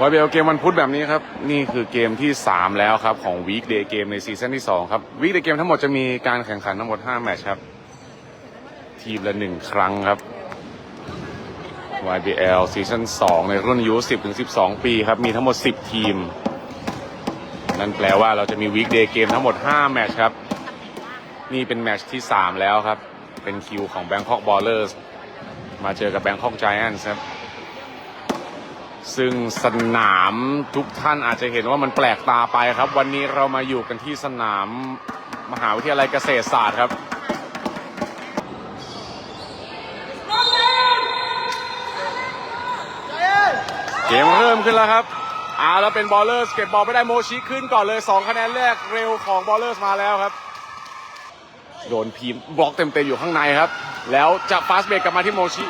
วายเบลเกมวันพุธแบบนี้ครับ นี่คือเกมที่ 3 แล้วครับ ของวีคเดย์เกมในซีซั่นที่ 2 ครับวีคเดย์เกมทั้งหมดจะมีการแข่งขันทั้งหมด 5 แมตช์ครับ ทีมละ 1 ครั้งครับ YBL ซีซั่น2 ในรุ่นอายุ 10-12 ปีครับ มีทั้งหมด 10 ทีม นั่นแปลว่าเราจะมีวีคเดย์เกมทั้งหมด 5 แมตช์ครับ นี่เป็นแมตช์ที่ 3 แล้วครับ เป็นคิวของ Bangkok Ballers มาเจอกับ Bangkok Giants ครับ ซึ่งสนามทุกท่านอาจจะเห็นว่ามันแปลกตาไปครับ วันนี้เรามาอยู่กันที่สนามมหาวิทยาลัยเกษตรศาสตร์ครับ เกมเริ่มขึ้นแล้วครับอ่าแล้วเป็นบอลเลอร์สเก็บบอลไม่ได้โมชิขึ้นก่อนเลย 2 คะแนนแรกเร็วของบอลเลอร์สมาแล้วครับ โดนพีมบล็อกเต็มๆอยู่ข้างในครับ แล้วจะฟาสเบรกกลับมาที่โมชิ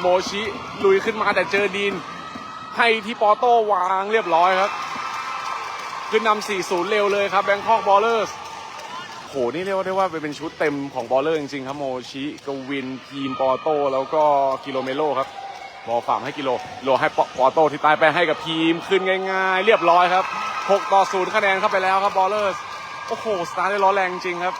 โมชิลุยขึ้นมาแต่เจอดีน ให้ที่ปอโต้วางเรียบร้อยครับ ขึ้นนำ4-0 เร็วเลยครับแบงคอกบอลเลอร์สโหนี่เรียกว่าได้ว่าเป็นชุดเต็มของบอลเลอร์จริงๆครับโมชิกวินทีมปอโต้แล้วก็กิโลเมโลครับบอลฝ่ามให้กิโลโลให้ปปอโต้ที่ตายไปให้กับทีมขึ้นง่ายๆ เรียบร้อยครับ 6 ต่อ 0 คะแนนเข้าไปแล้วครับบอลเลอร์สโอ้โห สตาร์ทได้ร้อนแรงจริงครับ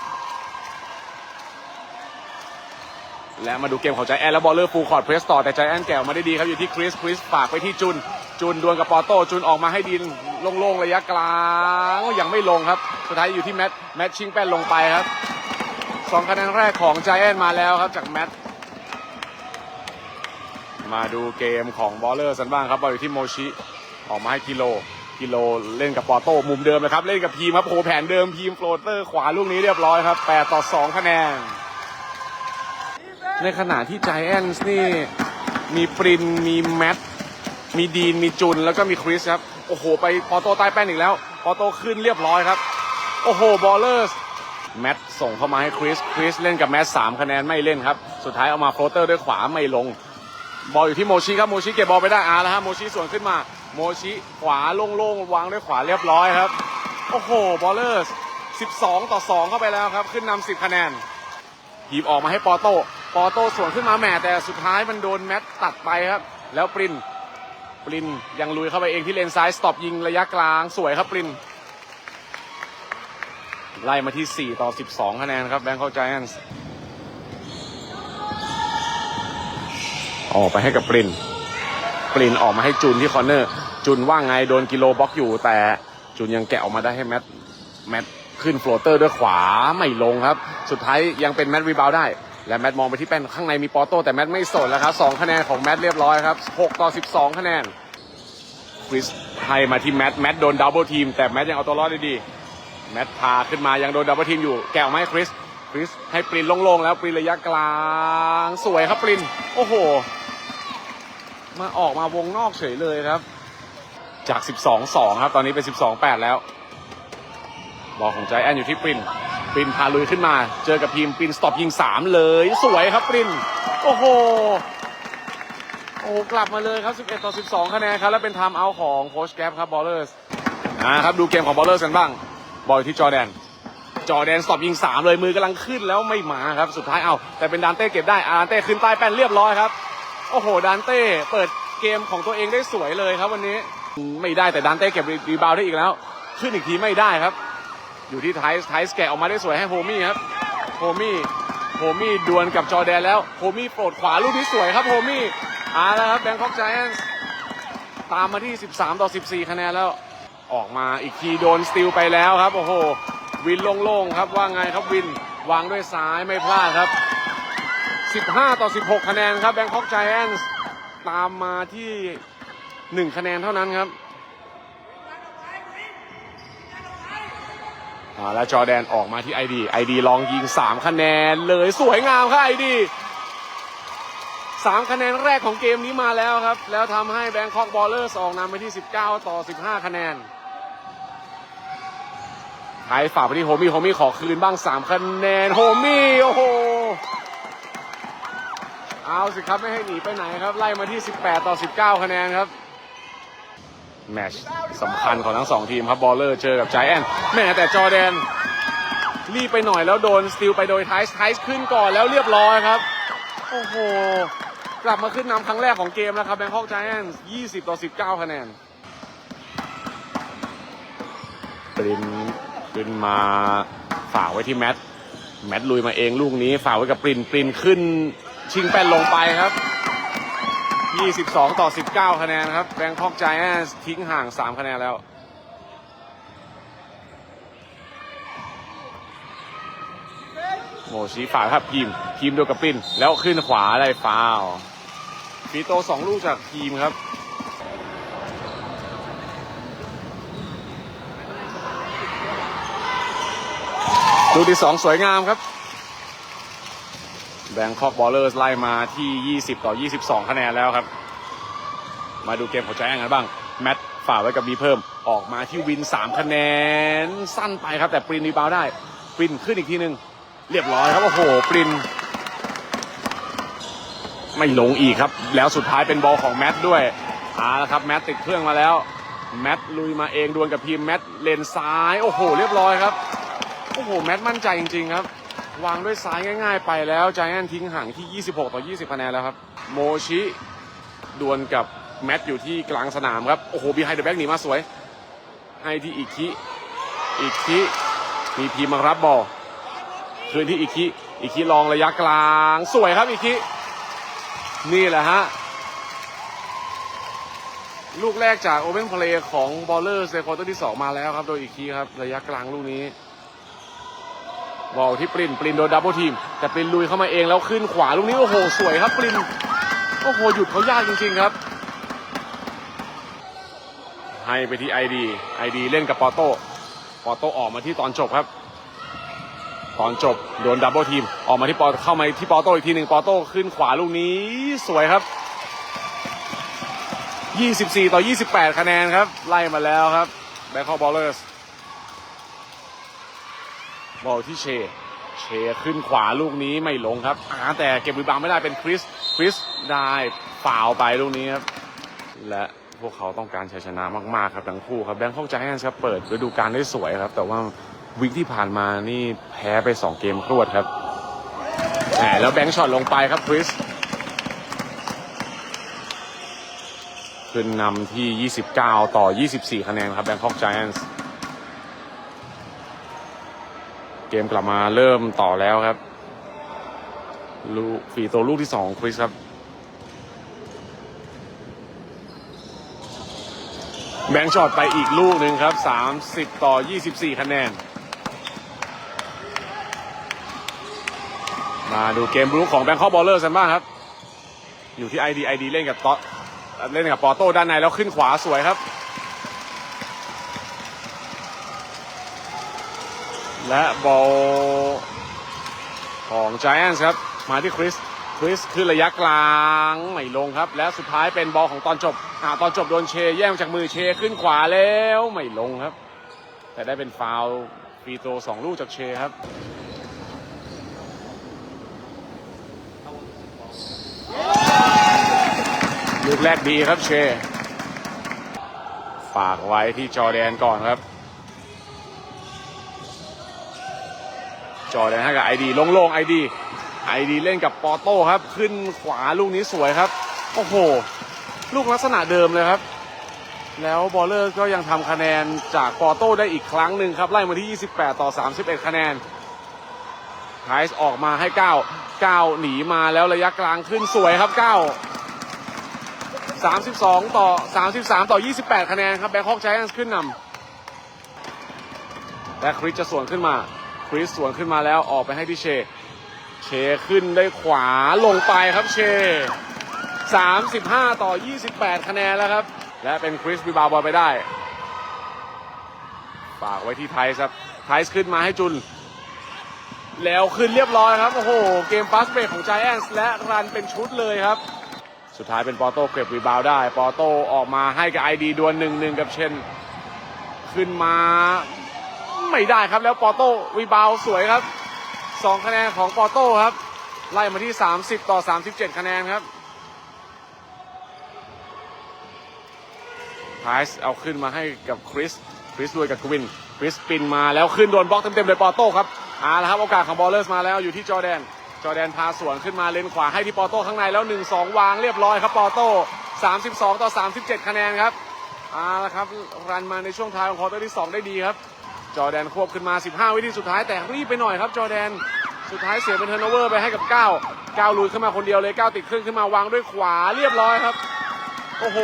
และมาดูเกมของใจแอนและบอลเลอร์ฟูคอร์ดเพรสต่อแต่ใจแอนแกวมาได้ดีครับอยู่ที่คริสคริสฝากไปที่จุน จุนดวลกับปอโต้จุนออกมาให้ดินโล่งๆระยะกลางยังไม่ลงครับสุดท้ายอยู่ที่แมทแมทชิงแป้นลงไปครับสองคะแนนแรกของใจแอนมาแล้วครับจากแมทมาดูเกมของบอลเลอร์สันบ้างครับบอลอยู่ที่โมชิออกมาให้กิโลกิโลเล่นกับปอโต้มุมเดิมเลยครับ เล่นกับพีมครับโอ้โหแผนเดิมพีมโฟลเตอร์ขวาลูกนี้เรียบร้อยครับ8ต่อ2คะแนน ในขณะที่ไจแอนส์นี่มีปริน มีแมท มีดีน มีจุน แล้วก็มีคริสครับ โอ้โห ไปปอโตใต้แป้นอีกแล้ว ปอโตขึ้นเรียบร้อยครับ โอ้โห บอลเลอร์สแมทส่งเข้ามาให้คริส คริสเล่นกับแมทสามคะแนนไม่เล่นครับ สุดท้ายเอามาโฟลเตอร์ด้วยขวาไม่ลง บอลอยู่ที่โมชิครับ โมชิเก็บบอลไปได้อาแล้วฮะ โมชิสวนขึ้นมา โมชิขวาโล่งๆวางด้วยขวาเรียบร้อยครับ โอ้โห บอลเลอร์ส12 ต่อ 2 เข้าไปแล้วครับ ขึ้นนำ10 คะแนนหีบออกมาให้ปอโต ปอโต้สวนขึ้นมาแหม่แต่สุดท้ายมันโดนแมตตัดไปครับ แล้วปรินปรินยังลุยเข้าไปเองที่เลนซ้ายสต็อปยิงระยะกลางสวยครับปรินไล่มาที่ 4 ต่อ 12 คะแนนครับแบงคอกไจแอนส์ออกไปให้กับปรินปรินออกมาให้จุนที่คอร์เนอร์ จุนว่างไงโดนกิโลบล็อกอยู่ แต่จุนยังแกะออกมาได้ให้แมตแมตขึ้นโฟลเตอร์ด้วยขวาไม่ลงครับ สุดท้ายยังเป็นแมตรีบาวได้ และแมตมองไปที่แป้นข้างในมีปอโต้แต่แมตไม่สนแล้วครับ2คะแนนของแมตเรียบร้อยครับ6ต่อ12คะแนนคริสให้มาที่แมตแมตโดนดับเบิลทีมแต่แมตยังเอาตัวรอดได้ดีแมตพาขึ้นมายังโดนดับเบิลทีมอยู่แกะออกมาให้คริสคริสให้ปรินโล่งๆแล้วปรินระยะกลางสวยครับปรินโอ้โห มาออกมาวงนอกเฉยเลยครับ จาก 12-2 ครับ ตอนนี้เป็น 12-8 แล้ว บอลของใจแอนอยู่ที่ปริน รินพาลุยขึ้นมา เจอกับทีมปรินสต็อปยิง3เลย สวยครับปริน โอ้โห โอ้กลับมาเลยครับ 11 ต่อ 12 คะแนนครับ และเป็นไทม์เอาท์ของโค้ชแกปครับบอลเลอร์สอ่าครับดูเกมของบอลเลอร์สกันบ้าง บอลที่จอแดน จอแดนสต็อปยิง3เลยมือกำลังขึ้นแล้วไม่มาครับ สุดท้ายเอาแต่เป็นดานเต้เก็บได้อาดานเต้ขึ้นใต้แป้นเรียบร้อยครับ โอ้โห ดานเต้เปิดเกมของตัวเองได้สวยเลยครับวันนี้ ไม่ได้แต่ดานเต้เก็บรีบาวด์ได้อีกแล้ว ขึ้นอีกทีไม่ได้ครับ อยู่ที่ไทส์ไทส์แกะออกมาได้สวยให้โฮมี่ครับโฮมี่โฮมี่ดวลกับจอแดนแล้วโฮมี่โปรดขวาลูกที่สวยครับโฮมี่เอาละครับแบงคอกไจแอนส์ตามมาที่ 13 ต่อ 14 คะแนนแล้วออกมาอีกทีโดนสติลไปแล้วครับ โอ้โห วินโล่งๆครับว่าไงครับวินวางด้วยซ้ายไม่พลาดครับ 15 ต่อ 16 คะแนนครับแบงคอกไจแอนส์ตามมาที่ 1 คะแนนเท่านั้นครับ อ่าแล้วจอแดนออกมาที่ไอดีไอดีลองยิง 3 คะแนนเลยสวยงามครับไอดีสามคะแนนแรกของเกมนี้มาแล้วครับ แล้วทำให้แบงคอกบอลเลอร์ออกนำไปที่ 19 ต่อ 15 คะแนนไทยฝากไปที่โฮมี่โฮมี่ขอคืนบ้าง 3 คะแนนโฮมี่โอ้โหเอาสิครับไม่ให้หนีไปไหนครับ ไล่มาที่ 18 ต่อ 19 คะแนนครับ แมชสำคัญของทั้งสองทีมครับบอลเลอร์เจอกับไจแอนแม่แต่จอแดนรีบไปหน่อยแล้วโดนสติลไปโดยไทส์ไทส์ขึ้นก่อนแล้วเรียบร้อยครับ โอ้โห กลับมาขึ้นนำครั้งแรกของเกมแล้วครับแบงคอกไจแอนส์20 ต่อ 19 คะแนนปรินขึ้นมาฝ่าไว้ที่แมท แมทลุยมาเองลูกนี้ฝ่าไว้กับปรินปรินขึ้นชิงแป้นลงไปครับ 22 ต่อ 19 คะแนนครับแบงคอกใจแอนทิ้งห่าง 3 คะแนนแล้ว โมชีฝาครับทีมทีมเดียวกับปิน แล้วขึ้นขวาได้ฟาวฟีโตสองลูกจากทีมครับลูกที่สองสวยงามครับ บงคอกบอลเลอร์ไล่มาที่ 20 ต่อ 22 คะแนนแล้วครับ มาดูเกมของแจ้งกันบ้าง แมตต์ฝ่ากไว้กับมีเพิ่ม ออกมาที่วิน 3 คะแนน สั้นไปครับ แต่ปรินรีบาวได้ ปรินขึ้นอีกทีหนึ่งเรียบร้อยครับ โอ้โห ปริน ไม่ลงอีกครับ แล้วสุดท้ายเป็นบอลของแมตต์ด้วยเอาละครับ แมตต์ติดเครื่องมาแล้ว แมตต์ลุยมาเองดวลกับพีมแมตต์เลนซ้าย โอ้โห เรียบร้อยครับ โอ้โห แมตต์มั่นใจจริง ๆ ครับ วางด้วยซ้ายง่าย ๆ ไปแล้วใจแอนทิ้งห่างที่ 26 ต่อ 20คะแนนแล้วครับ โมชิดวลกับแมตต์อยู่ที่กลางสนามครับ โอ้โหบีไฮเดอร์แบ็กหนีมาสวย ให้ที่อีกคิอีกคิมีพีมารับบอลคืนที่อีกคิอีกคิลองระยะกลางสวยครับอีกคินี่แหละฮะ ลูกแรกจากโอเ n นเพลย์ของบอลเลอร์ในคอเตอร์ที่ 2 มาแล้วครับ โดยอีกคีครับ ระยะกลางลูกนี้ บอลที่ปรินปรินโดนดับเบิลทีม แต่ปรินลุยเข้ามาเองแล้วขึ้นขวาลูกนี้โอ้โหสวยครับปรินโอ้โหหยุดเขายากจริง ๆครับ ให้ไปที่ไอดีไอดีเล่นกับปอโต้ปอโต้ออกมาที่ตอนจบครับ ตอนจบโดนดับเบิลทีมออกมาที่ปอเข้ามาที่ปอโต้อีกทีหนึ่งปอโต้ขึ้นขวาลูกนี้สวยครับ 24 ต่อ 28 คะแนนครับ ไล่มาแล้วครับแบงคอกบอลเลอร์ บอลที่เช เชขึ้นขวาลูกนี้ไม่ลงครับอาแต่เก็บรีบาวไม่ได้เป็นคริส คริสได้ฟาวไปลูกนี้ครับ และพวกเขาต้องการชัยชนะมากๆครับทั้งคู่ครับแบงคอกไจแอนท์ครับเปิดฤดูกาลได้สวยครับ แต่ว่าวิกที่ผ่านมานี่แพ้ไป 2 เกมรวดครับแหมแล้วแบงค์ช็อตลงไปครับคริสขึ้นนำที่ 29 ต่อ 24 คะแนนครับแบงคอกไจแอนท์ เกมกลับมาเริ่มต่อแล้วครับ ลูกฟรีโตวลูกที่2ของคริสครับ แบงค์ช็อตไปอีกลูกหนึ่งครับ 30 ต่อ 24 คะแนน มาดูเกมบลูของแบงคอกบอลเลอร์กันบ้างครับ อยู่ที่ไอดีไอดีเล่นกับตอเล่นกับปอโต้ด้านในแล้วขึ้นขวาสวยครับ และบอลของ Giants ครับ มาที่คริส คริสขึ้นระยะกลางไม่ลงครับ และสุดท้ายเป็นบอลของตอนจบอ่าตอนจบโดนเชแย่งจากมือเชขึ้นขวาแล้วไม่ลงครับ แต่ได้เป็นฟาวฟรีโตสองลูกจากเชครับลูกแรกดีครับเช ฝากไว้ที่จอแดนก่อนครับ อร์แดนให้กับไอดีโล่งๆไอดีไอดีเล่นกับปอโต้ครับ ขึ้นขวาลูกนี้สวยครับ โอ้โห ลูกลักษณะเดิมเลยครับ แล้วบอลเลอร์ก็ยังทำคะแนนจากปอโต้ได้อีกครั้งหนึ่งครับ ไล่มาที่ 28 ต่อ 31 คะแนนไทส์ออกมาให้ 9 9 หนีมาแล้วระยะกลางขึ้นสวยครับ 9 32 ต่อ 33 ต่อ 28 คะแนนครับแบงคอกไจแอนท์ขึ้นนำและคริสจะสวนขึ้นมา คริสสวนขึ้นมาแล้วออกไปให้ที่เช เชขึ้นได้ขวาลงไปครับเช 35 ต่อ 28 คะแนนแล้วครับ และเป็นคริสบีบาวบอลไปได้ ฝากไว้ที่ไทส์ครับ ไทส์ขึ้นมาให้จุน แล้วขึ้นเรียบร้อยครับ โอ้โห เกมฟาสเบรกของ Giants และรันเป็นชุดเลยครับ สุดท้ายเป็นปอโต้เก็บรีบาวได้ ปอโต้ออกมาให้กับไอดีดวลหนึ่งหนึ่งกับเชน ขึ้นมา ไม่ได้ครับ แล้วปอโต้รีบาวสวยครับสองคะแนนของปอโต้ครับ ไล่มาที่ 30 ต่อ 37 คะแนนครับไทส์เอาขึ้นมาให้กับคริสคริสด้วยกับกวินคริสปินมาแล้วขึ้นโดนบล็อกเต็มๆโดยปอโต้ครับเอาละครับโอกาสของบอลเลอร์สมาแล้วอยู่ที่จอแดน จอแดนพาสวนขึ้นมาเลนขวาให้ที่ปอโต้ข้างในแล้ว 1-2 วางเรียบร้อยครับปอโต้32 ต่อ 37 คะแนนครับเอาละครับรันมาในช่วงท้ายของควอเตอร์ที่ 2 ได้ดีครับ จอแดนควบขึ้นมา 15 วินาทีสุดท้ายแต่รีบไปหน่อยครับจอแดน สุดท้ายเสียเป็นเทอร์โนเวอร์ไปให้กับ 9 9ลุยขึ้นมาคนเดียวเลย 9 ติดเครื่องขึ้นมาวางด้วยขวาเรียบร้อยครับ โอ้โห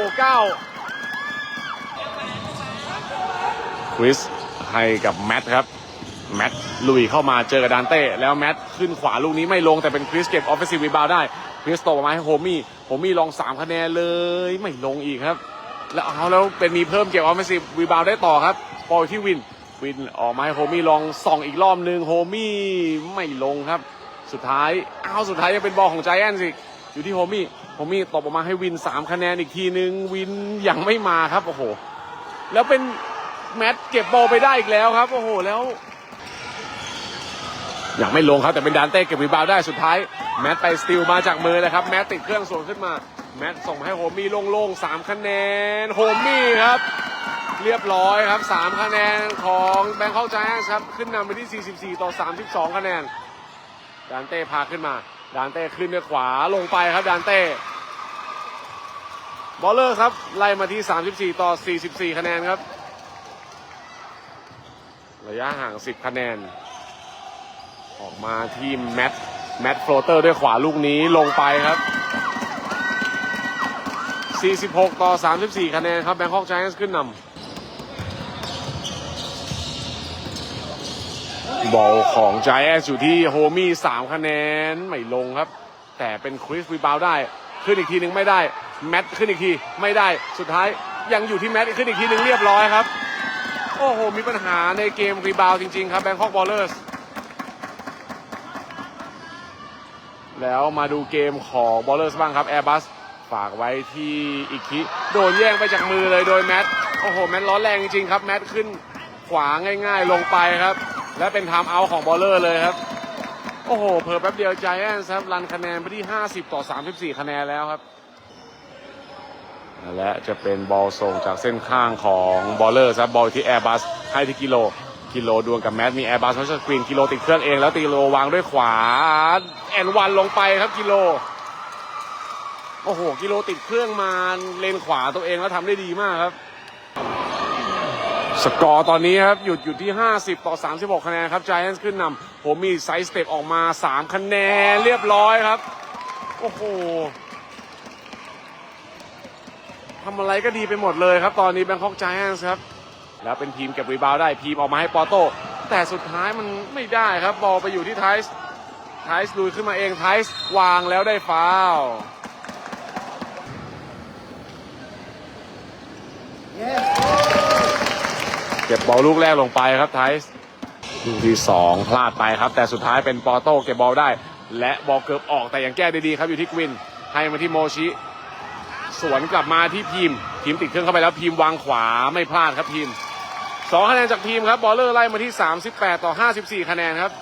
9 คริสให้กับแมทครับแมทลุยเข้ามาเจอกับดานเต้ แล้วแมทขึ้นขวาลูกนี้ไม่ลงแต่เป็นคริสเก็บออฟฟิศซีวีบาวได้ คริสตกมาให้โฮมี่โฮมี่ลอง 3 คะแนนเลยไม่ลงอีกครับ แล้วเอาแล้วเป็นมีเพิ่มเก็บออฟฟิศซีวีบาวได้ต่อครับบอลที่วิน วินออกมาให้โฮมี่ลองส่องอีกรอบหนึ่งโฮมี่ไม่ลงครับ สุดท้ายเอาสุดท้ายยังเป็นบอลของไจแอนสิอยู่ที่โฮมี่โฮมี่ตบออกมาให้วิน 3 คะแนนอีกทีนึง วินยังไม่มาครับโอ้โหแล้วเป็นแมตช์เก็บบอลไปได้อีกแล้วครับ โอ้โหแล้วยังไม่ลงครับแต่เป็นดานเต้เก็บรีบาวด์ได้สุดท้ายแมตต์ไปสติลมาจากมือเลยครับแมตต์ติดเครื่องส่งขึ้นมา แมตต์ส่งให้โฮมี่โล่งๆสามคะแนนโฮมี่ครับ เรียบร้อยครับสามคะแนนของแบงคอก g จ a อนส์ครับ ขึ้นนำไปที่ 44 ต่อ 32 คะแนน ดานเต้พาขึ้นมา ดานเต้ขึ้นด้วยขวาลงไปครับดานเต้บอลเลอร์ครับ ไล่มาที่ 34 ต่อ 44 คะแนนครับ ระยะห่าง 10 คะแนน ออกมาที่แมตแมตโฟลเตอร์ด้วยขวาลูกนี้ลงไปครับ 46 ต่อ 34 คะแนนครับแบงคอก g จ a อนส์ขึ้นนำ บอลของ g จ a อนส์อยู่ที่โฮมี่3คะแนนไม่ลงครับ แต่เป็นคริสรีบาวได้ ขึ้นอีกทีหนึ่งไม่ได้ แมตขึ้นอีกทีไม่ได้สุดท้ายยังอยู่ที่แมตขึ้นอีกทีหนึ่งเรียบร้อยครับ โอ้โห มีปัญหาในเกมรีบาวจริง ๆ ครับแบงคอกบอลเลอร์สแล้วมาดูเกมของบอลเลอร์สบ้างครับแอร์บัสฝากไว้ที่อีกทีโดนแย่งไปจากมือเลยโดยแมทโอ้โห แมทร้อนแรงจริงๆครับ แมทขึ้นขวาง่าย ๆ ลงไปครับ และเป็นไทม์เอาท์ของบอลเลอร์เลยครับ โอ้โห เพิ่แป๊บเดียวใจแอนครับรันคะแนนไปที่ 50 ต่อ 34 คะแนนแล้วครับ และจะเป็นบอลส่งจากเส้นข้างของบอลเลอร์ครับบอลที่แอร์บัสให้ที่กิโล กิโลดวลกับแมทมีแอร์บัสเขาสกรีนกิโลติดเครื่องเองแล้วกิโลวางด้วยขวา แอนวันลงไปครับกิโล โอ้โห กิโลติดเครื่องมาเลนขวาตัวเองแล้วทำได้ดีมากครับ สกอร์ตอนนี้ครับ หยุดอยู่ที่ 50 ต่อ 36 คะแนนครับ Giants ขึ้นนำผมมีไซส์สเต็ปออกมา 3 คะแนนเรียบร้อยครับ โอ้โหทำอะไรก็ดีไปหมดเลยครับ ตอนนี้แบงคอก Giants ครับ แล้วเป็นทีมเก็บรีบาวได้พีมออกมาให้ปอโต้แต่สุดท้ายมันไม่ได้ครับ บอลไปอยู่ที่ไทส์ไทส์ลุยขึ้นมาเองไทส์วางแล้วได้ฟาวล์ เก็บบอลลูกแรกลงไปครับไทส์ลูกที่สองพลาดไปครับ แต่สุดท้ายเป็นปอโต้เก็บบอลได้ และบอลเกือบออกแต่ยังแก้ได้ดีครับอยู่ที่กวิน ให้มาที่โมชิ สวนกลับมาที่พีมพีมติดเครื่องเข้าไปแล้วพีมวางขวาไม่พลาดครับพีมสองคะแนนจากพีมครับบอลเลอร์ไล่มาที่ 38 ต่อ 54 คะแนนครับ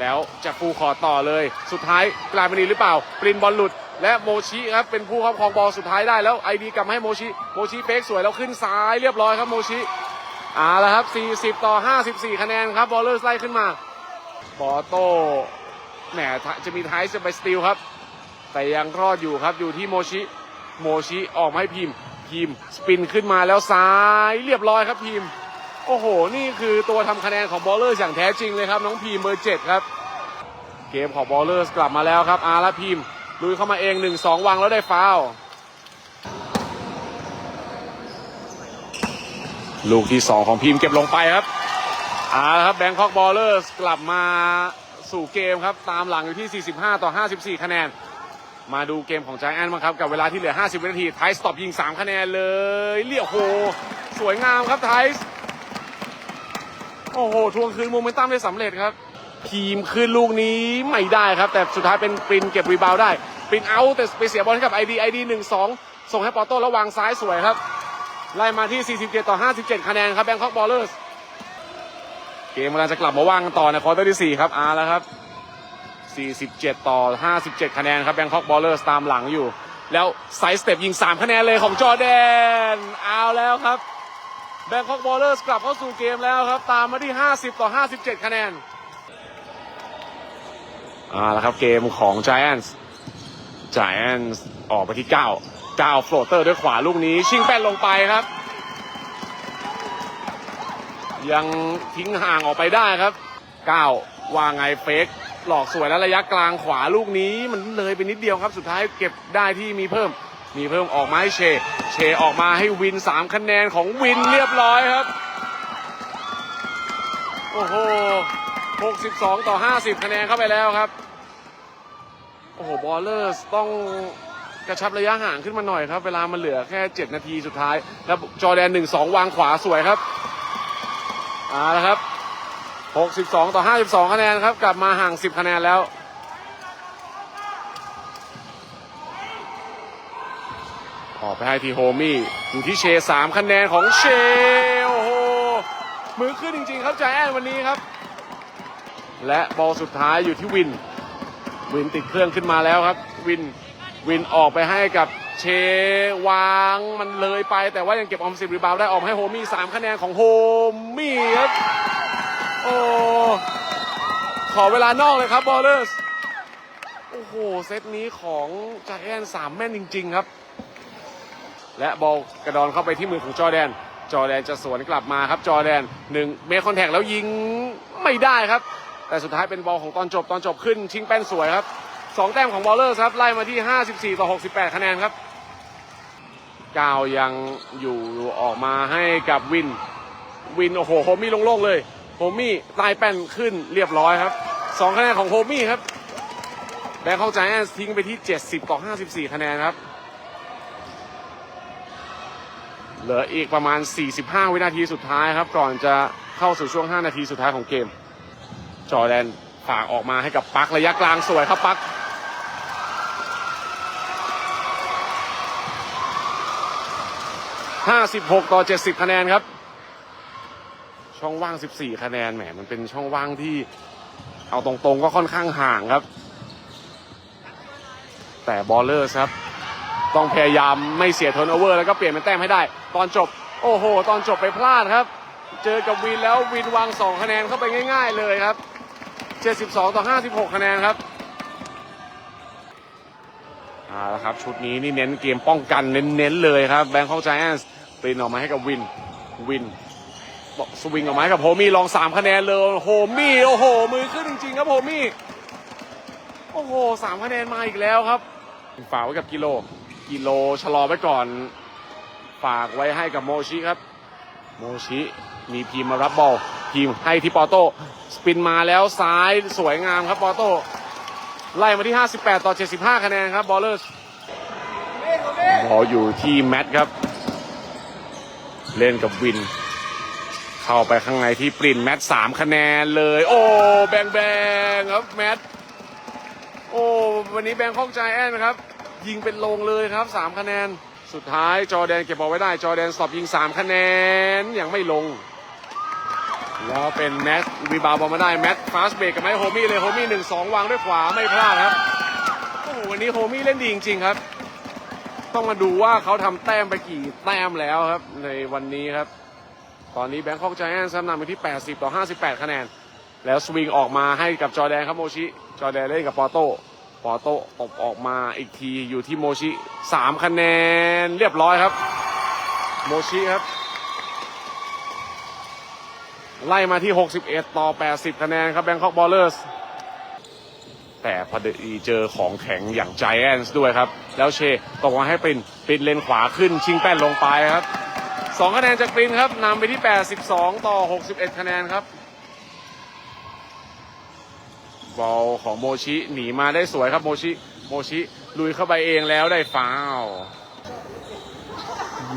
แล้วจะฟูลคอต่อเลย สุดท้ายกลายเป็นดีหรือเปล่า ปรินบอลหลุด และโมชิครับ เป็นผู้ครอบครองบอลสุดท้ายได้แล้วไอดีกลับให้โมชิ โมชิเฟกสวยแล้วขึ้นซ้ายเรียบร้อยครับโมชิ อ่าแล้วครับ 40 ต่อ 54 คะแนนครับบอลเลอร์ไล่ขึ้นมาบอโต้แหมจะมีท้ายจะไปสติลครับ แต่ยังรอดอยู่ครับอยู่ที่โมชิโมชิออกมาให้พิมพิมสปินขึ้นมาแล้วซ้ายเรียบร้อยครับพิมโอ้โห นี่คือตัวทำคะแนนของบอลเลอร์อย่างแท้จริงเลยครับ น้องพีมเบอร์เจ็ดครับ เกมของบอลเลอร์กลับมาแล้วครับอาร์แลพิมลุยเข้ามาเองหนึ่งสองวางแล้วได้ฟาว ลูกที่สองของพิมพ์เก็บลงไปครับอาครับแบงคอกบอลเลอร์กลับมาสู่เกมครับ ตามหลังอยู่ที่ 45 ต่อ 54 คะแนน มาดูเกมของ g จ a แอนบ้างครับ กับเวลาที่เหลือ 50 วินาทีไทส์ตอบยิง 3 คะแนนเลยเรียโห สวยงามครับไทส์โอ้โห ทวงคืนโมเมนตัมได้สำเร็จครับ ทีมคืนลูกนี้ไม่ได้ครับ แต่สุดท้ายเป็นปรินเก็บรีบาวได้ปรินเอาแต่ไปเสียบอลให้กับไอดีไอดีหนึ่งสองส่งให้ปอโต้แล้ววางซ้ายสวยครับ ไล่มาที่ 47 ต่อ 57 คะแนนครับแบงคอกบอลเลอร์สเกมกำลังจะกลับมาว่างกันต่อในควอเตอร์ที่ 4 ครับอาร์แล้วครับ 47 ต่อ 57 คะแนนครับแบงคอกบอลเลอร์สตามหลังอยู่ แล้วไซส์สเต็ปยิง 3 คะแนนเลยของจอแดนเอาแล้วครับแบงคอกบอลเลอร์สกลับเข้าสู่เกมแล้วครับ ตามมาที่ 50 ต่อ 57 คะแนนเอาและครับเกมของ Giants Giants ออกไปที่ 9 9โฟลเตอร์ด้วยขวาลูกนี้ ชิงแป้นลงไปครับ ยังทิ้งห่างออกไปได้ครับก้าวว่าไงเฟกหลอกสวยแล้วระยะกลางขวาลูกนี้มันเลยไปนิดเดียวครับสุดท้ายเก็บได้ที่มีเพิ่ม มีเพิ่มออกมาให้เช เชออกมาให้วิน 3 คะแนนของวินเรียบร้อยครับ โอ้โห 62 ต่อ 50 คะแนนเข้าไปแล้วครับ โอ้โห บอลเลอร์สต้อง กระชับระยะห่างขึ้นมาหน่อยครับ เวลามันเหลือแค่ 7 นาทีสุดท้าย แล้วจอแดน 1-2 วางขวาสวยครับเอาละครับ 62 ต่อ 52 คะแนนครับ กลับมาห่าง 10 คะแนนแล้วออกไปให้ทีโฮมี่อยู่ที่เชสามคะแนนของเชโอ้โหมือขึ้นจริง ๆ ครับใจแอนวันนี้ครับ และบอลสุดท้ายอยู่ที่วิน วินติดเครื่องขึ้นมาแล้วครับ วิน วินออกไปให้กับเชวางมันเลยไป แต่ว่ายังเก็บออมสิบรีบาวได้ออกให้โฮมี่สามคะแนนของโฮมี่ครับ โอ้ขอเวลานอกเลยครับบอลเลอร์สโอ้โห เซตนี้ของจาแอนสามแม่นจริง ๆครับ และบอลกระดอนเข้าไปที่มือของจอแดน จอแดนจะสวนกลับมาครับจอแดนหนึ่งเมคคอนแทคแล้วยิงไม่ได้ครับ แต่สุดท้ายเป็นบอลของตอนจบตอนจบขึ้นชิงแป้นสวยครับ สองแต้มของบอลเลอร์ครับ ไล่มาที่ 54 ต่อ 68 คะแนนครับกาวยังอยู่ออกมาให้กับวิน วิน โอ้โหโฮมี่โล่งๆเลยโฮมี่ไล่แป้นขึ้นเรียบร้อยครับสองคะแนนของโฮมี่ครับแบงค์เข้าใจแอนทิ้งไปที่ 70 ต่อ 54 คะแนนครับ เหลืออีกประมาณ 45 วินาทีสุดท้ายครับ ก่อนจะเข้าสู่ช่วง 5 นาทีสุดท้ายของเกม จอแดนฝากออกมาให้กับปักระยะกลางสวยครับปัก 56 ต่อ 70 คะแนนครับ ช่องว่าง 14 คะแนนแหมมันเป็นช่องว่างที่ เอาตรงๆก็ค่อนข้างห่างครับ แต่บอลเลอร์ครับ ต้องพยายามไม่เสียเทิร์นโอเวอร์แล้วก็เปลี่ยนเป็นแต้มให้ได้ ตอนจบ โอ้โห ตอนจบไปพลาดครับ เจอกับวินแล้ววินวาง 2 คะแนนเข้าไปง่ายๆเลยครับ 72 ต่อ 56 คะแนนครับเอาละครับ ชุดนี้นี่เน้นเกมป้องกันเน้นๆเลยครับแบงค์เข้าใจแอนส์ ปรินออกมาให้กับวินวินบอกสวิงออกมาให้กับโฮมี่ลอง3คะแนนเลยโฮมี่โอ้โห มือขึ้นจริงๆครับโฮมี่โอ้โหสามคะแนนมาอีกแล้วครับ ฝากไว้กับกิโล กิโลชะลอไว้ก่อน ฝากไว้ให้กับโมชิครับ โมชิมีพีมมารับบอลพีมให้ที่ปอโต้สปินมาแล้วซ้ายสวยงามครับปอโต้ไล่มาที่ 58 ต่อ 75 คะแนนครับบอลเลอร์สบอลอยู่ที่แมตครับ เล่นกับวิน เข้าไปข้างในที่ปรินแมตสามคะแนนเลย โอ้แบงแบงครับแมตโอ้วันนี้แบงคอกใจแอนนะครับ ยิงเป็นลงเลยครับ3คะแนน สุดท้ายจอแดนเก็บบอลไว้ได้ จอแดนสอบยิง3คะแนนยังไม่ลง แล้วเป็นแมตวีบาบอลมาได้แมตฟาสเบรกกับไมโฮมี่เลยโฮมี่หนึ่งสองวางด้วยขวาไม่พลาดครับโอ้โหวันนี้โฮมี่เล่นดีจริงๆครับ ต้องมาดูว่าเขาทำแต้มไปกี่แต้มแล้วครับ ในวันนี้ครับ ตอนนี้แบงคอกใจแอนนำไปที่ 80 ต่อ 58 คะแนน แล้วสวิงออกมาให้กับจอร์แดนครับโมชิ จอร์แดนเล่นกับปอโต้ปอโต้ตบออกมาอีกทีอยู่ที่โมชิสามคะแนนเรียบร้อยครับ โมชิครับ ไล่มาที่ 61 ต่อ 80 คะแนนครับแบงคอกบอลเลอร์ส แต่พอดีเจอของแข็งอย่างไจแอนส์ด้วยครับ แล้วเชตกมาให้ปรินปินเลนขวาขึ้น ชิงแป้นลงไปครับสองคะแนนจากปินครับนำไปที่ 82 ต่อ 61 คะแนนครับบอลของโมชิหนีมาได้สวยครับโมชิโมชิลุยเข้าไปเองแล้วได้ฟาวล์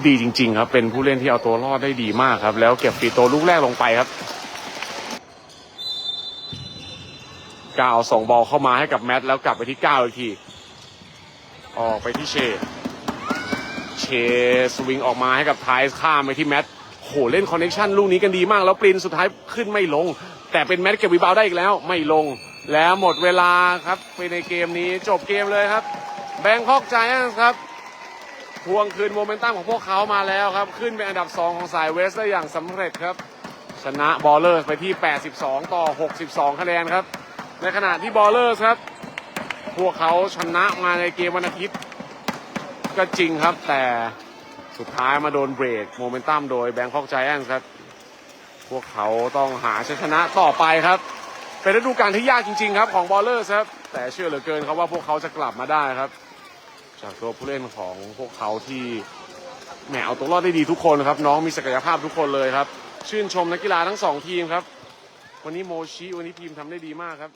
ดีจริง ๆ ครับ เป็นผู้เล่นที่เอาตัวรอดได้ดีมากครับ แล้วเก็บฟีโตลูกแรกลงไปครับ ก้าวส่งบอลเข้ามาให้กับแมตต์แล้วกลับไปที่ก้าวอีกที ออกไปที่เช เชสวิงออกมาให้กับไทส์ข้ามไปที่แมตต์โหเล่นคอนเนคชั่นลูกนี้กันดีมาก แล้วปรินสุดท้ายขึ้นไม่ลง แต่เป็นแมตต์เก็บวีบาวได้อีกแล้วไม่ลง แล้วหมดเวลาครับไปในเกมนี้จบเกมเลยครับ แบงคอกใจนส์ครับทวงคืนโมเมนตัมของพวกเขามาแล้วครับ ขึ้นเป็นอันดับ 2 ของสายเวสได้อย่างสำเร็จครับ ชนะบอลเลอร์ไปที่ 82 ต่อ 62 คะแนนครับ ในขณะที่บอลเลอร์ครับ พวกเขาชนะมาในเกมวันอาทิตย์ ก็จริงครับแต่สุดท้ายมาโดนเบรกโมเมนตัมโดยแบงคอกไจแอนส์ครับ พวกเขาต้องหาชัยชนะต่อไปครับ เป็นฤดูกาลที่ยากจริง ๆ ครับของบอลเลอร์ครับ แต่เชื่อเหลือเกินครับว่าพวกเขาจะกลับมาได้ครับ จากตัวผู้เล่นของพวกเขาที่แหมเอาตัวรอดได้ดีทุกคนครับ น้องมีศักยภาพทุกคนเลยครับ ชื่นชมนักกีฬาทั้งสองทีมครับ วันนี้โมชิวันนี้ทีมทำได้ดีมากครับ